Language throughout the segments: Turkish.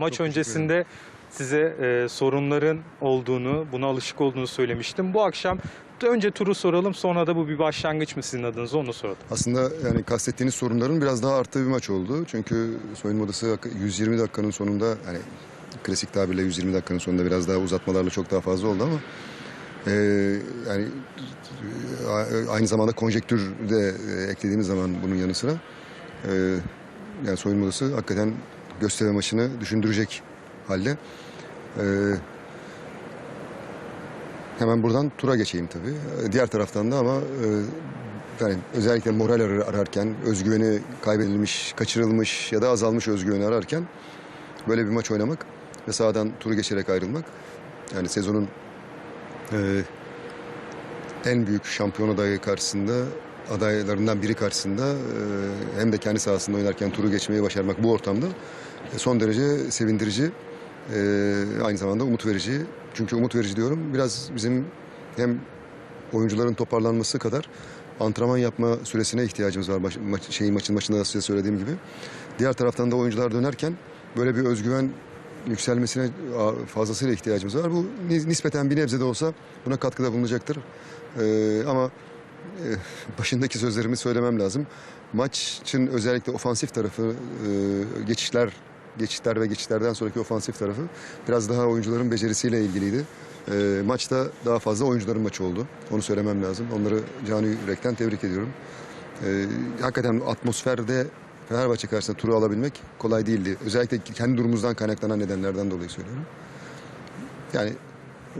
Maç Çok öncesinde size e, sorunların olduğunu, buna alışık olduğunu söylemiştim. Bu akşam önce turu soralım sonra da bu bir başlangıç mı sizin adınıza onu soralım. Aslında yani kastettiğiniz sorunların biraz daha arttığı bir maç oldu. Çünkü soyunma odası 120 dakikanın sonunda yani klasik tabirle 120 dakikanın sonunda biraz daha uzatmalarla çok daha fazla oldu ama e, yani e, aynı zamanda konjektür de e, eklediğimiz zaman bunun yanı sıra e, yani soyunma odası hakikaten gösteri maçını düşündürecek halde. E, Hemen buradan tura geçeyim tabii. Ee, Diğer taraftan da ama e, yani özellikle moral arar- ararken, özgüveni kaybedilmiş, kaçırılmış ya da azalmış özgüveni ararken böyle bir maç oynamak ve sahadan turu geçerek ayrılmak yani sezonun e, en büyük şampiyon adayı karşısında adaylarından biri karşısında e, hem de kendi sahasında oynarken turu geçmeyi başarmak bu ortamda son derece sevindirici e, aynı zamanda umut verici. Çünkü umut verici diyorum biraz bizim hem oyuncuların toparlanması kadar antrenman yapma süresine ihtiyacımız var baş, maç, şeyin maçın başında da size söylediğim gibi. Diğer taraftan da oyuncular dönerken böyle bir özgüven yükselmesine fazlasıyla ihtiyacımız var. Bu ni- nispeten bir nebze de olsa buna katkıda bulunacaktır. Ee, ama e, başındaki sözlerimi söylemem lazım. Maçın özellikle ofansif tarafı, e, geçişler geçişler ve geçişlerden sonraki ofansif tarafı biraz daha oyuncuların becerisiyle ilgiliydi. E, maçta daha fazla oyuncuların maçı oldu. Onu söylemem lazım. Onları canı yürekten tebrik ediyorum. E, hakikaten atmosferde Fenerbahçe karşısında turu alabilmek kolay değildi. Özellikle kendi durumumuzdan kaynaklanan nedenlerden dolayı söylüyorum. Yani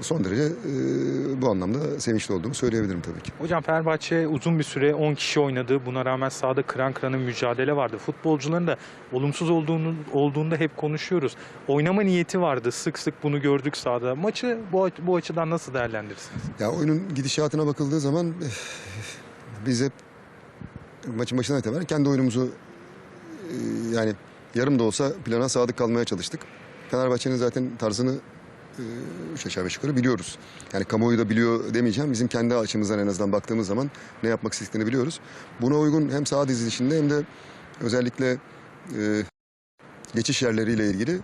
son derece e, bu anlamda sevinçli olduğumu söyleyebilirim tabii ki. Hocam Fenerbahçe uzun bir süre 10 kişi oynadı. Buna rağmen sahada kıran kırana mücadele vardı. Futbolcuların da olumsuz olduğunu olduğunda hep konuşuyoruz. Oynama niyeti vardı. Sık sık bunu gördük sahada. Maçı bu, bu açıdan nasıl değerlendirirsiniz? Ya oyunun gidişatına bakıldığı zaman eh, biz hep maçın başından itibaren kendi oyunumuzu eh, yani yarım da olsa plana sadık kalmaya çalıştık. Fenerbahçe'nin zaten tarzını üç aşağı beş yukarı biliyoruz. Yani kamuoyu da biliyor demeyeceğim. Bizim kendi açımızdan en azından baktığımız zaman ne yapmak istediklerini biliyoruz. Buna uygun hem saha dizilişinde hem de özellikle eh, geçiş yerleriyle ilgili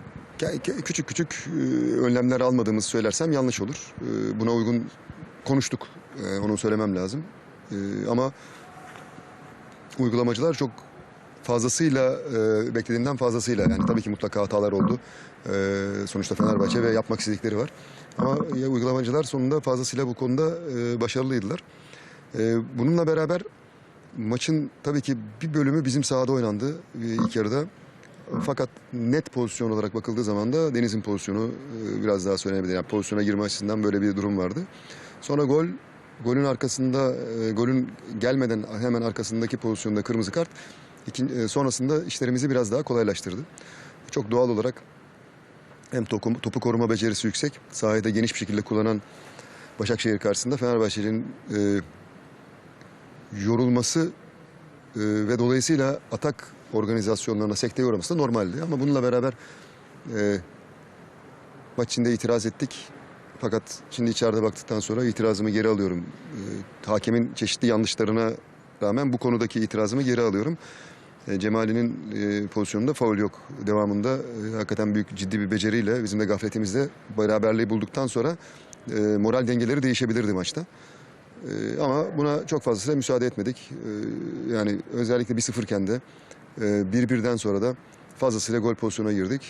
küçük küçük e, önlemler almadığımızı söylersem yanlış olur. E, Buna uygun konuştuk. E, Onu söylemem lazım. E, Ama uygulamacılar çok fazlasıyla e, beklediğimden fazlasıyla yani tabii ki mutlaka hatalar oldu. E, sonuçta Fenerbahçe ve yapmak istedikleri var. Ama ya uygulamacılar sonunda fazlasıyla bu konuda e, başarılıydılar. E, bununla beraber maçın tabii ki bir bölümü bizim sahada oynandı e, ilk yarıda. Fakat net pozisyon olarak bakıldığı zaman da Deniz'in pozisyonu e, biraz daha söylenebilir. Yani pozisyona girme açısından böyle bir durum vardı. Sonra gol, golün arkasında, e, golün gelmeden hemen arkasındaki pozisyonda kırmızı kart ikin- e, sonrasında işlerimizi biraz daha kolaylaştırdı. Çok doğal olarak hem topu, topu koruma becerisi yüksek, sahayı da geniş bir şekilde kullanan Başakşehir karşısında Fenerbahçe'nin e, yorulması e, ve dolayısıyla atak organizasyonlarına sekteye uğraması da normaldi. Ama bununla beraber e, maç içinde itiraz ettik. Fakat şimdi içeride baktıktan sonra itirazımı geri alıyorum. E, hakemin çeşitli yanlışlarına rağmen bu konudaki itirazımı geri alıyorum. E, Cemali'nin e, pozisyonunda faul yok. Devamında e, hakikaten büyük ciddi bir beceriyle bizim de gafletimizde beraberliği bulduktan sonra moral dengeleri değişebilirdi maçta. Ama buna çok fazlasıyla müsaade etmedik. Yani özellikle 1-0 iken de e, 1-1'den sonra da fazlasıyla gol pozisyona girdik.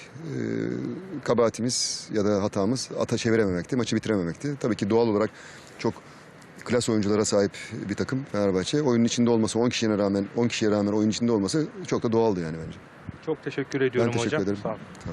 Kabahatimiz ya da hatamız ata çevirememekti, maçı bitirememekti. Tabii ki doğal olarak çok klas oyunculara sahip bir takım Fenerbahçe. Oyunun içinde olması, 10 kişiye rağmen 10 kişiye rağmen oyun içinde olması çok da doğaldı yani bence. Çok teşekkür ediyorum teşekkür hocam. ederim. Sağ olun.